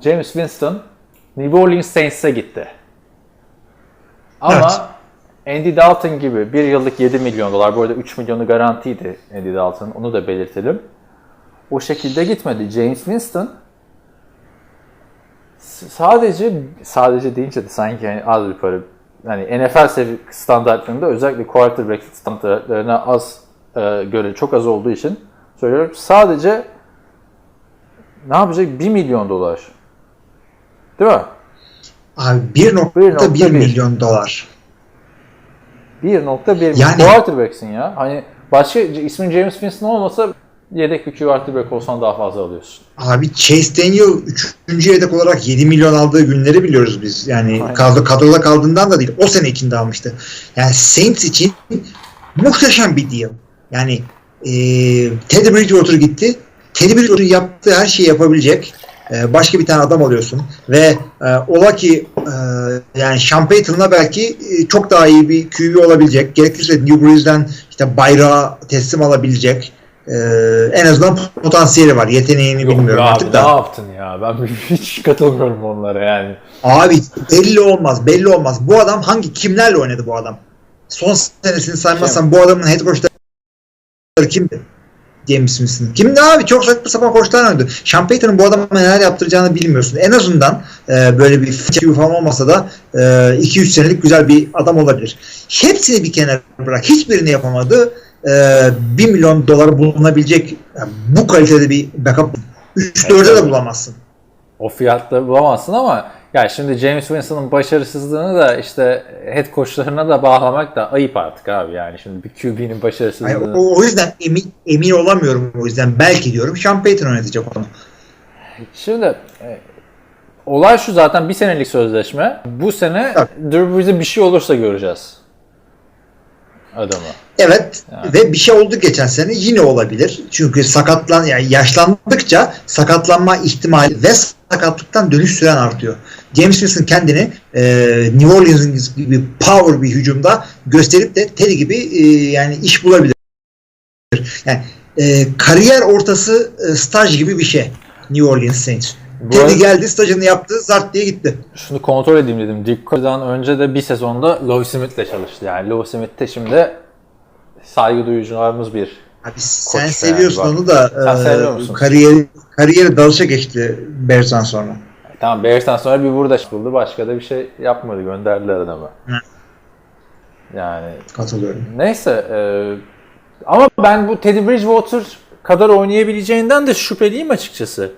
James Winston New Orleans Saints'e gitti. Ama Andy Dalton gibi bir yıllık 7 milyon dolar, bu arada 3 milyonu garantiydi Andy Dalton, onu da belirtelim. O şekilde gitmedi. James Winston sadece sadece deyince de sanki yani az bir para. Yani NFL standartlarında özellikle quarterback standartlarına az e, göre çok az olduğu için söylüyorum. Sadece ne yapacak? 1 milyon dolar. Değil mi? Abi 1.1 1.1 milyon dolar. 1.1 milyon. Yani- Quarterback'sin ya. Hani başka ismin James Winston olmasa yedek bir quarterback olsan daha fazla alıyorsun. Abi Chase Daniel 3. yedek olarak 7 milyon aldığı günleri biliyoruz biz. Yani Aynen. kadro, kadroda kaldığından da değil. O sene içinde almıştı. Yani Saints için muhteşem bir deal. Yani e, Teddy Bridgewater gitti. Teddy Bridgewater'ın yaptığı her şeyi yapabilecek e, başka bir tane adam alıyorsun. Ve e, ola ki e, yani Sean Payton'la belki e, çok daha iyi bir QB olabilecek. Gerekirse New Brees'den işte bayrağı teslim alabilecek. E, en azından potansiyeli var. Yeteneğini bilmiyorum ya artık abi, da. ne yaptın ya? Ben hiç katılmıyorum onlara yani. Abi belli olmaz, belli olmaz. Bu adam hangi kimlerle oynadı bu adam? Son senesini saymazsam bu adamın head coachları kimdi? James Smith'in. Kimdi abi? Çok saçma sapan koçlar oynadı. Sean Payton'ın bu adama neler yaptıracağını bilmiyorsun. En azından e, böyle bir fikir falan olmasa da 2-3 senelik güzel bir adam olabilir. Hepsini bir kenara bırak. Hiçbirini yapamadı. E, 1 milyon dolara bulunabilecek yani bu kalitede bir backup 3-4'e de bulamazsın. O fiyatta bulamazsın ama ya şimdi James Winston'ın başarısızlığını da işte head coachlarına da bağlamak da ayıp artık abi yani şimdi bir QB'nin Hayır, başarısızlığını. o, o yüzden emin, emin olamıyorum o yüzden belki diyorum Sean Payton oynatacak onu. Şimdi e, olay şu zaten bir senelik sözleşme. Bu sene Tabii. Drew Brees'e bir şey olursa göreceğiz adamı. Evet Yani. ve bir şey oldu geçen sene yine olabilir. Çünkü sakatlan yani yaşlandıkça sakatlanma ihtimali ve sakatlıktan dönüş süren artıyor. James Winston kendini e, New Orleans gibi power bir hücumda gösterip de Teddy gibi e, yani iş bulabilir. Yani e, kariyer ortası e, staj gibi bir şey New Orleans Saints. Bu Teddy arada- geldi stajını yaptı zart diye gitti. Şunu kontrol edeyim dedim. Dick Cody'dan önce de bir sezonda Love Smith'le çalıştı. Yani Love Smith de şimdi saygı duyacağımız bir Abi sen Koç seviyorsun yani, onu da Sen e, kariyeri kariyeri dalışa geçti Bears'tan sonra. Tamam Bears'tan sonra bir burada buldu. Başka da bir şey yapmadı. Gönderdiler adamı. Hı. Yani Katılıyorum. neyse. e, ama ben bu Teddy Bridgewater kadar oynayabileceğinden de şüpheliyim açıkçası.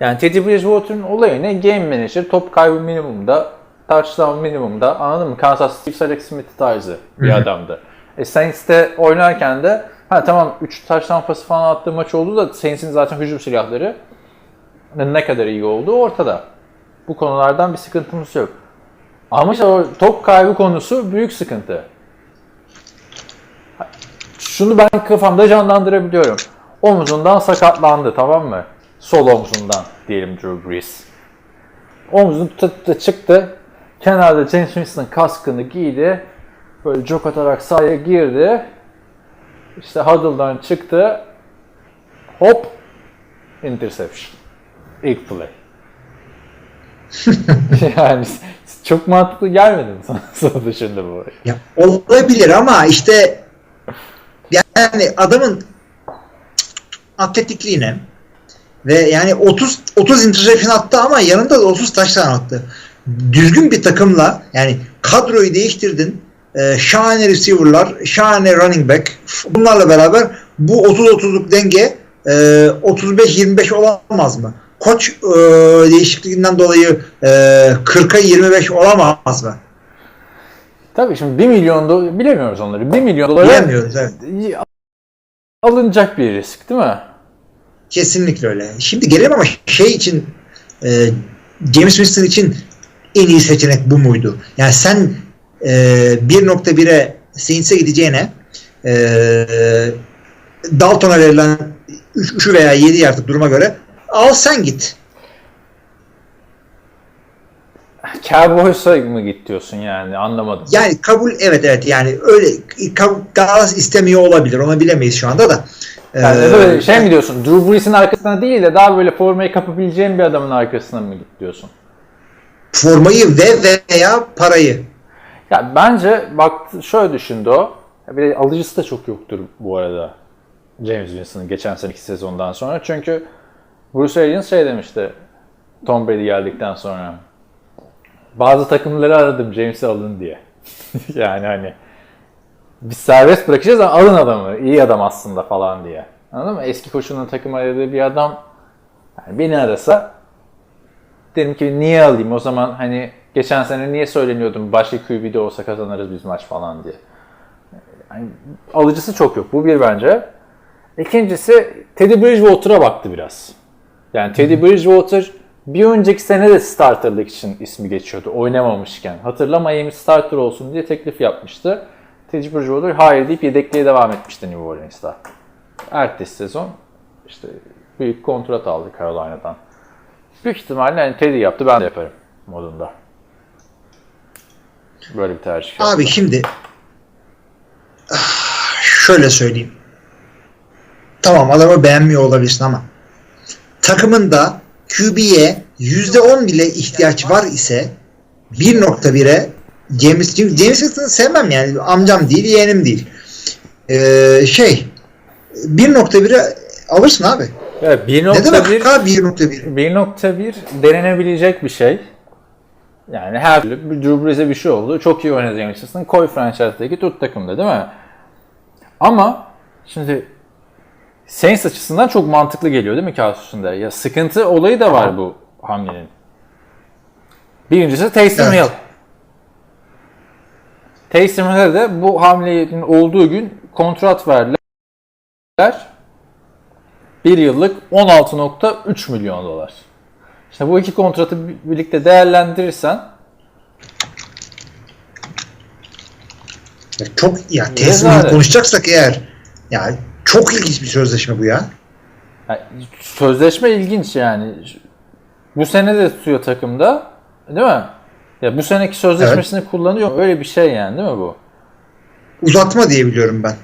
Yani Teddy Bridgewater'ın olayı ne? Game manager, top kaybı minimumda, touchdown minimumda. Anladın mı? Kansas City Alex Smith tarzı bir Hı hı. adamdı. E Saints'te oynarken de ha tamam 3 touchdown pası falan attığı maç oldu da Saints'in zaten hücum silahları ne kadar iyi olduğu ortada. Bu konulardan bir sıkıntımız yok. Ama işte o top kaybı konusu büyük sıkıntı. Şunu ben kafamda canlandırabiliyorum. Omzundan sakatlandı tamam mı? Sol omzundan diyelim Drew Brees. Omzunu tuttu çıktı. Kenarda James Winston kaskını giydi. Böyle jog atarak sahaya girdi. İşte huddle'dan çıktı. Hop interception. İlk play. yani çok mantıklı gelmedi mi sana, sana şimdi bu? Ya olabilir ama işte yani adamın atletikliğine ve yani 30 30 interception attı ama yanında da 30 taştan attı. Düzgün bir takımla yani kadroyu değiştirdin. Ee, şahane receiver'lar, şahane running back. Bunlarla beraber bu 30-30'luk denge e, 35-25 olamaz mı? Koç e, değişikliğinden dolayı e, 40'a 25 olamaz mı? Tabii şimdi 1 milyon dolar bilemiyoruz onları. 1 milyon dolara Bilemiyoruz evet. alınacak bir risk değil mi? Kesinlikle öyle. Şimdi gelelim ama şey için e, James Winston için en iyi seçenek bu muydu? Yani sen e, 1.1'e Saints'e gideceğine e, Dalton'a verilen 3 veya 7 artık duruma göre al sen git. Cowboys'a mı git diyorsun yani anlamadım. Yani kabul evet evet yani öyle Dallas istemiyor olabilir. Onu bilemeyiz şu anda da. Yani Ee, böyle şey mi diyorsun? Drew Brees'in arkasına değil de daha böyle formayı kapabileceğin bir adamın arkasına mı git diyorsun? formayı ve veya parayı. Ya bence bak şöyle düşündü o. Bir de alıcısı da çok yoktur bu arada. James Winston'ın geçen seneki sezondan sonra. Çünkü Bruce Arians şey demişti Tom Brady geldikten sonra. Bazı takımları aradım James'i alın diye. yani hani biz serbest bırakacağız ama alın adamı. iyi adam aslında falan diye. Anladın mı? Eski koşulun takım aradığı bir adam yani beni arasa dedim ki niye alayım o zaman hani geçen sene niye söyleniyordum başka QB'de olsa kazanırız biz maç falan diye. Yani alıcısı çok yok. Bu bir bence. İkincisi Teddy Bridgewater'a baktı biraz. Yani Teddy Bridgewater bir önceki sene de starterlık için ismi geçiyordu oynamamışken. Hatırla Miami starter olsun diye teklif yapmıştı. Teddy Bridgewater hayır deyip yedekliğe devam etmişti New Orleans'ta. Ertesi sezon işte büyük kontrat aldı Carolina'dan. Büyük ihtimalle yani Teddy yaptı ben de yaparım modunda. Böyle bir tercih. Abi şimdi ah, şöyle söyleyeyim. Tamam adamı beğenmiyor olabilirsin ama takımında QB'ye %10 bile ihtiyaç var ise 1.1'e James James Winston'ı sevmem yani amcam değil yeğenim değil. Ee, şey 1.1'e alırsın abi. Ne demek 1.1 abi 1.1? 1.1 denenebilecek bir şey. Yani her türlü bir Drew Brees'e bir şey oldu. Çok iyi oynadı James Winston. Koy franchise'daki tut takımda değil mi? Ama şimdi Saints açısından çok mantıklı geliyor değil mi kağıt üstünde? Ya sıkıntı olayı da var bu hamlenin. Birincisi Taysom Evet. Hill. Taysom Hill'e de bu hamlenin olduğu gün kontrat verdiler. Bir yıllık 16.3 milyon dolar. İşte bu iki kontratı bi- birlikte değerlendirirsen çok ya teslimini konuşacaksak eğer ya çok ilginç bir sözleşme bu ya. yani sözleşme ilginç yani. Bu sene de tutuyor takımda. Değil mi? Ya bu seneki sözleşmesini kullanıyor. Öyle bir şey yani değil mi bu? Uzatma diye biliyorum ben.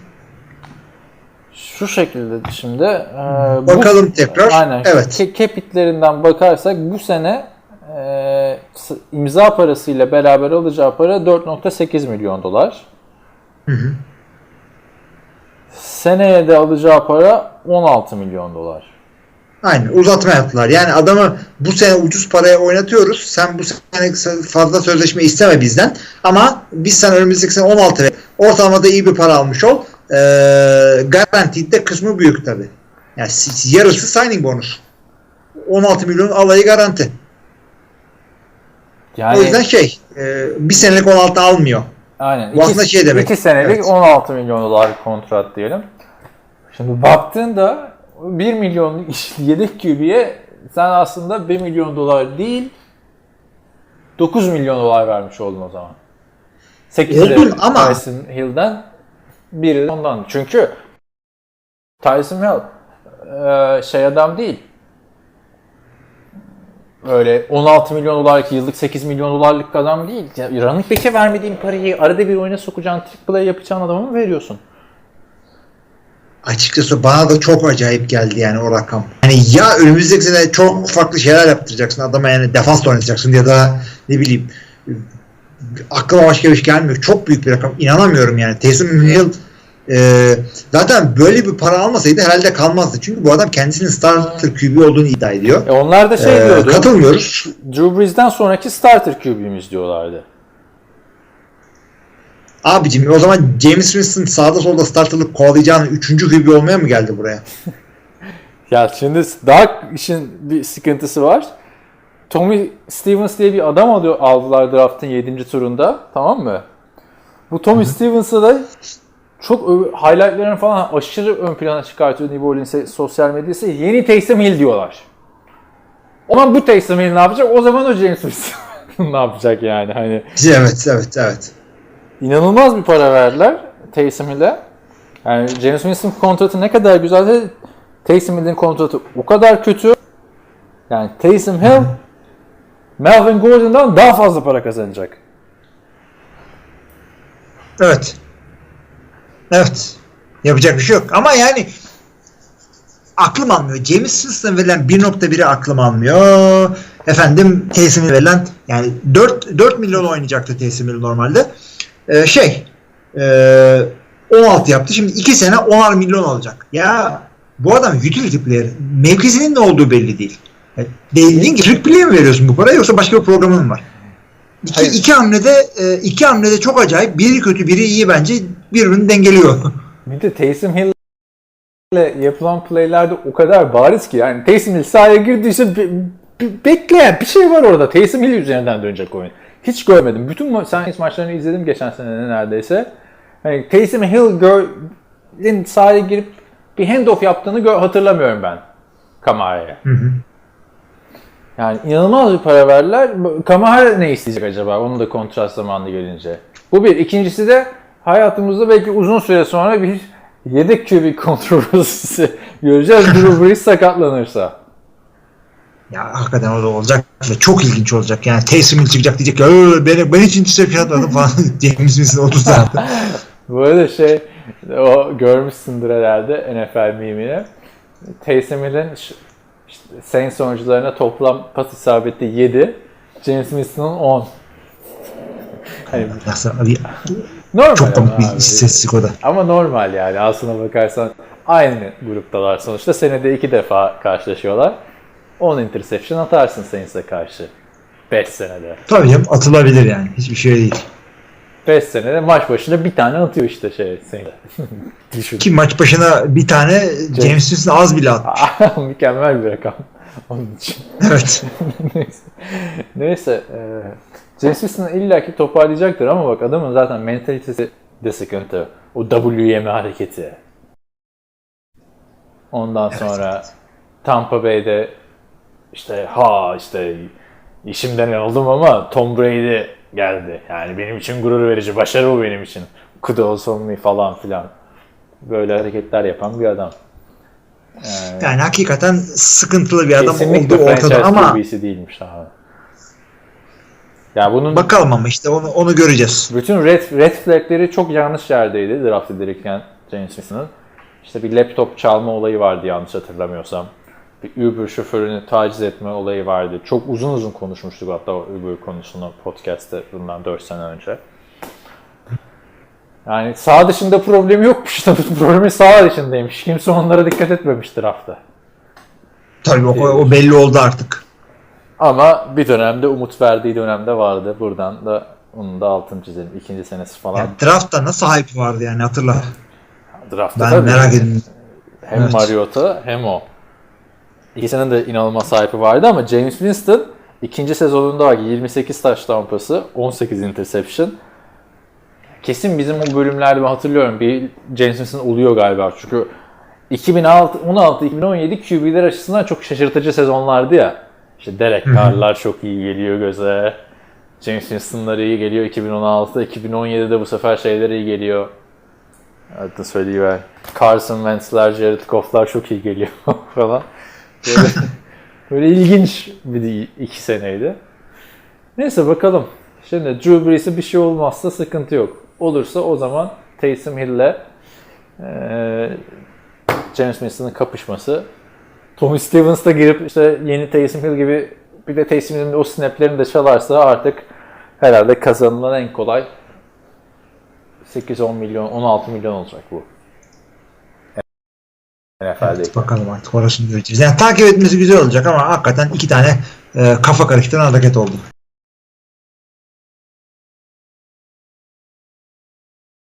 Şu şekilde şimdi e, bu- Bakalım tekrar. Aynen. Evet. Ke- Capitlerinden bakarsak bu sene e, imza parasıyla beraber alacağı para 4.8 milyon dolar. Seneye de alacağı para 16 milyon dolar. Aynen uzatma yaptılar. Yani adamı bu sene ucuz paraya oynatıyoruz. Sen bu sene fazla sözleşme isteme bizden. Ama biz sen önümüzdeki sene 16 ver. Ortalamada iyi bir para almış ol. Ee, garantide de kısmı büyük tabi. Yani yarısı signing bonus. 16 milyon alayı garanti. Yani o yüzden şey e, bir senelik 16 almıyor. Aynen. bu aslında şey demek. 2 senelik Evet. 16 milyon dolar kontrat diyelim. Şimdi baktığında 1 milyonluk yedek QB'ye sen aslında 1 milyon dolar değil 9 milyon dolar vermiş oldun o zaman. 8 Oldun ama- Tyson Hill'den biri ondan. Çünkü Tyson Hill eee, şey adam değil. Öyle 16 milyon dolarlık yıllık 8 milyon dolarlık adam değil. Ya, running back'e vermediğin parayı arada bir oyuna sokacağın, trick play yapacağın adama mı veriyorsun? Açıkçası bana da çok acayip geldi yani o rakam. Hani ya önümüzdeki sene çok farklı şeyler yaptıracaksın adama yani defans oynatacaksın ya da ne bileyim aklıma başka bir şey gelmiyor. Çok büyük bir rakam. İnanamıyorum yani. Taysom Hill e, zaten böyle bir para almasaydı herhalde kalmazdı. Çünkü bu adam kendisinin starter QB olduğunu iddia ediyor. E onlar da şey Ee, diyordu. katılmıyoruz. Drew Brees'den sonraki starter QB'miz diyorlardı. Abicim o zaman James Winston sağda solda starterlık kovalayacağını 3. QB olmaya mı geldi buraya? Ya şimdi daha işin bir sıkıntısı var. Tommy Stevens diye bir adam alıyor, aldılar draftın 7. turunda. Tamam mı? Bu Tommy Stevens'ı da çok highlightlarını falan aşırı ön plana çıkartıyor New Orleans'e sosyal medyası. Yeni Taysom Hill diyorlar. O zaman bu Taysom Hill ne yapacak? O zaman o James Winston ne yapacak yani? Hani Evet evet evet. İnanılmaz bir para verdiler Taysom Hill'e. Yani James Winston kontratı ne kadar güzelse Taysom Hill'in kontratı o kadar kötü. Yani Taysom Hill Melvin Gordon'dan daha fazla para kazanacak. Evet. Evet. Yapacak bir şey yok. Ama yani aklım almıyor. James Winston verilen 1.1'i aklım almıyor. Efendim Taysom Hill verilen yani 4, 4 milyon oynayacaktı Taysom normalde. Ee, şey ee, 16 yaptı. Şimdi 2 sene 10'ar milyon alacak. Ya bu adam utility player. Mevkisinin ne olduğu belli değil. Yani Dediğin gibi Türk player mi veriyorsun bu parayı yoksa başka bir programın mı var? İki, Hayır. iki hamlede e, iki hamlede çok acayip. Biri kötü biri iyi bence birbirini dengeliyor. Bir de Taysom Hill ile yapılan playlerde o kadar bariz ki yani Taysom Hill sahaya girdiyse be- be- bekleyen bir şey var orada. Taysom Hill üzerinden dönecek oyun. Hiç görmedim. Bütün ma- Saints maçlarını izledim geçen sene neredeyse. Hani Taysom Hill'in sahaya girip bir handoff yaptığını hatırlamıyorum ben Kamara'ya. Yani inanılmaz bir para verdiler. Kamara ne isteyecek acaba? Onun da kontrat zamanı gelince. Bu bir. İkincisi de hayatımızda belki uzun süre sonra bir yedek QB kontroversisi göreceğiz. Drew Brees sakatlanırsa. Ya hakikaten o da olacak ve çok ilginç olacak. Yani Taysom Hill çıkacak diyecek ki "Ee, ben, ben hiç interception atmadım falan. James Winston 30 tane attı. Bu arada şey o görmüşsündür herhalde NFL mimini. Taysom Hill'in işte Saints oyuncularına toplam pas isabeti 7. James Winston'ın 10. Hani normal çok komik bir istatistik o da. Ama normal yani aslına bakarsan aynı gruptalar sonuçta. Senede iki defa karşılaşıyorlar. 10 interception atarsın Saints'e karşı. 5 senede. Tabii canım atılabilir yani. Hiçbir şey değil. 5 senede maç başına bir tane atıyor işte şey Saints'e. Düşün. Ki maç başına bir tane James Winston az bile attı. Mükemmel bir rakam. Onun için. Evet. Neyse. Neyse. E, James Winston illaki toparlayacaktır ama bak adamın zaten mentalitesi de sıkıntı. O W yeme hareketi. Ondan Evet, sonra Tampa Bay'de işte ha işte işimden oldum ama Tom Brady geldi. Yani benim için gurur verici. Başarı bu benim için. Kudos on me falan filan. Böyle hareketler yapan bir adam. Ee, Yani hakikaten sıkıntılı bir adam franchise ortada ama QB'si değilmiş abi. Ya bunun bakalım ama işte onu, onu göreceğiz. bütün red, red flagleri çok yanlış yerdeydi draft edilirken James Winston'ın. İşte bir laptop çalma olayı vardı yanlış hatırlamıyorsam. Bir Uber şoförünü taciz etme olayı vardı. Çok uzun uzun konuşmuştuk hatta o Uber konusunu podcast'te bundan 4 sene önce. Yani sağ dışında problemi yokmuş da problemi sağ dışındaymış. Kimse onlara dikkat etmemiş draftta. Tabii o, o belli oldu artık. Ama bir dönemde umut verdiği dönemde vardı. Buradan da onun da altını çizelim. İkinci senesi falan. Yani draftta nasıl hype vardı yani hatırla. Draftta Ben tabii. merak ettim. Hem Evet. Mariota hem o. İkisinin de inanılmaz sahibi vardı ama James Winston ikinci sezonunda bak 28 taş tampası, 18 interception. Kesin bizim o bölümlerde ben hatırlıyorum bir James Winston oluyor galiba çünkü 2016-2017 QB'ler açısından çok şaşırtıcı sezonlardı ya. İşte Derek Carr'lar çok iyi geliyor göze. James Winston'lar iyi geliyor 2016'da. 2017'de bu sefer şeyler iyi geliyor. Adını söyleyiver. Carson Wentz'ler, Jared Goff'lar çok iyi geliyor falan. Böyle, böyle ilginç bir iki seneydi. Neyse bakalım. Şimdi Drew Brees'e bir şey olmazsa sıkıntı yok. Olursa o zaman Taysom Hill'le eee James Winston'ın kapışması. Tommy Stevens da girip işte yeni Taysom Hill gibi bir de Taysom Hill'in o snaplerini de çalarsa artık herhalde kazanılan en kolay 8-10 milyon, 16 milyon olacak bu. NFL'deki. Bakalım artık orasını göreceğiz. Yani takip etmesi güzel olacak ama hakikaten iki tane e, kafa karıştıran hareket oldu.